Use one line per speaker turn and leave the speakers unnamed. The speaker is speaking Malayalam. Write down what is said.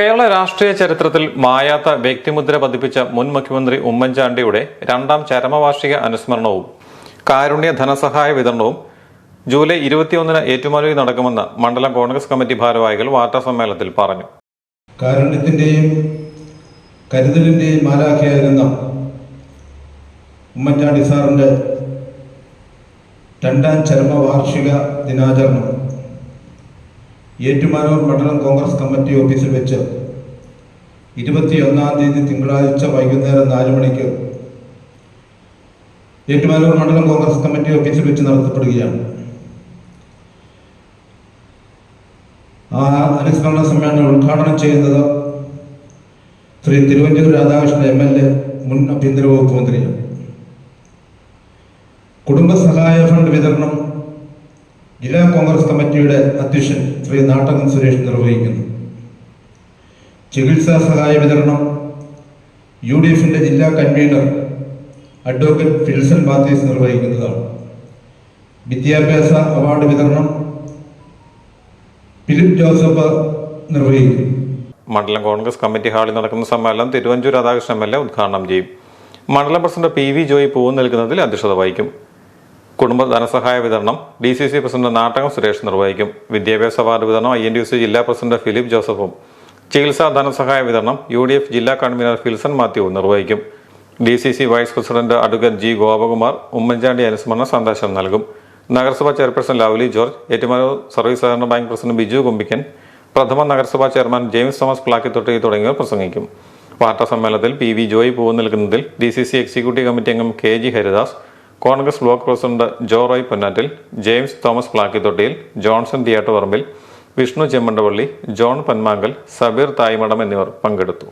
കേരള രാഷ്ട്രീയ ചരിത്രത്തിൽ മായാത്ത വ്യക്തിമുദ്ര പതിപ്പിച്ച മുൻ മുഖ്യമന്ത്രി ഉമ്മൻചാണ്ടിയുടെ രണ്ടാം ചരമവാർഷിക അനുസ്മരണവും കാരുണ്യ ധനസഹായ വിതരണവും ജൂലൈ ഇരുപത്തിയൊന്നിന് ഏറ്റുമാനൂരിൽ നടക്കുമെന്ന് മണ്ഡലം കോൺഗ്രസ് കമ്മിറ്റി ഭാരവാഹികൾ വാർത്താ സമ്മേളനത്തിൽ പറഞ്ഞു.
കാരുണ്യത്തിന്റെയും കരുതലിന്റെയും മാലാഖയായിരുന്ന ഉമ്മൻചാണ്ടി സാറിന്റെ രണ്ടാം ചരമവാർഷിക ദിനാചരണം. ഏറ്റുമാനൂർ മണ്ഡലം കോൺഗ്രസ് കമ്മിറ്റി ഓഫീസിൽ വെച്ച് ഇരുപത്തിയൊന്നാം തീയതി തിങ്കളാഴ്ച വൈകുന്നേരം നാല് മണിക്ക് ഏറ്റുമാനൂർ മണ്ഡലം കോൺഗ്രസ് കമ്മിറ്റി ഓഫീസിൽ വെച്ച് നടത്തപ്പെടുകയാണ്. ആ അനുസ്മരണ സമ്മേളനം ഉദ്ഘാടനം ചെയ്യുന്നത് Shri Thiruvanchoor Radhakrishnan M L A മുൻ ആഭ്യന്തര വകുപ്പ് മന്ത്രിയാണ്. കുടുംബസഹായ ഫണ്ട് വിതരണം ജില്ലാ കോൺഗ്രസ് കമ്മിറ്റിയുടെ അധ്യക്ഷൻ ശ്രീ നാട്ടകം സുരേഷ് നിർവഹിക്കുന്നു. ചികിത്സാ സഹായ വിതരണം യു ഡി എഫിന്റെ ജില്ലാ കൺവീനർ അഡ്വക്കേറ്റ് ഫിൽസൺ ബാത്തീസ് നിർവഹിക്കുന്നതാണ്. വിദ്യാഭ്യാസ അവാർഡ് വിതരണം ഫിലിപ്പ് ജോസഫ് നിർവഹിക്കുന്നു.
മണ്ഡലം കോൺഗ്രസ് കമ്മിറ്റി ഹാളിൽ നടക്കുന്ന സമ്മേളനം Thiruvanchoor Radhakrishnan M L A ഉദ്ഘാടനം ചെയ്യും. മണ്ഡലം പ്രസിഡന്റ് പി വി ജോയി പൂവ് നൽകുന്നതിൽ അധ്യക്ഷത വഹിക്കും. കുടുംബ ധനസഹായ വിതരണം. D C C president Nattakam Suresh നിർവഹിക്കും. വിദ്യാഭ്യാസ അവാർഡ് വിതരണം ഐ എൻ ഡി സി ജില്ലാ പ്രസിഡന്റ് ഫിലിപ്പ് ജോസഫും. ചികിത്സാ ധനസഹായ വിതരണം യു ഡി എഫ് ജില്ലാ കൺവീനർ ഫിൽസൺ മാത്യു നിർവഹിക്കും. D C C vice president advocate G Gopakumar Oommen Chandy അനുസ്മരണ സന്ദേശം നൽകും. നഗരസഭാ chairperson Lovely George Ettumanoor service സഹകരണ ബാങ്ക് പ്രസിഡന്റ് ബിജു കുമ്പിക്കൻ പ്രഥമ നഗരസഭാ ചെയർമാൻ ജെയിംസ് തോമസ് പ്ലാക്കിത്തൊട്ടി തുടങ്ങിയവർ പ്രസംഗിക്കും. വാർത്താ സമ്മേളനത്തിൽ പി വി ജോയി പൂവ് നൽകുന്നതിൽ D C C executive committee അംഗം K G Haridas Congress block president Jo Roy Ponnattil James Thomas Plakkithottiyil Johnson theatre പറമ്പിൽ വിഷ്ണു ചെമ്മണ്ടവള്ളി ജോൺ പന്മാങ്കൽ സബീർ തായ്മടം എന്നിവർ പങ്കെടുത്തു.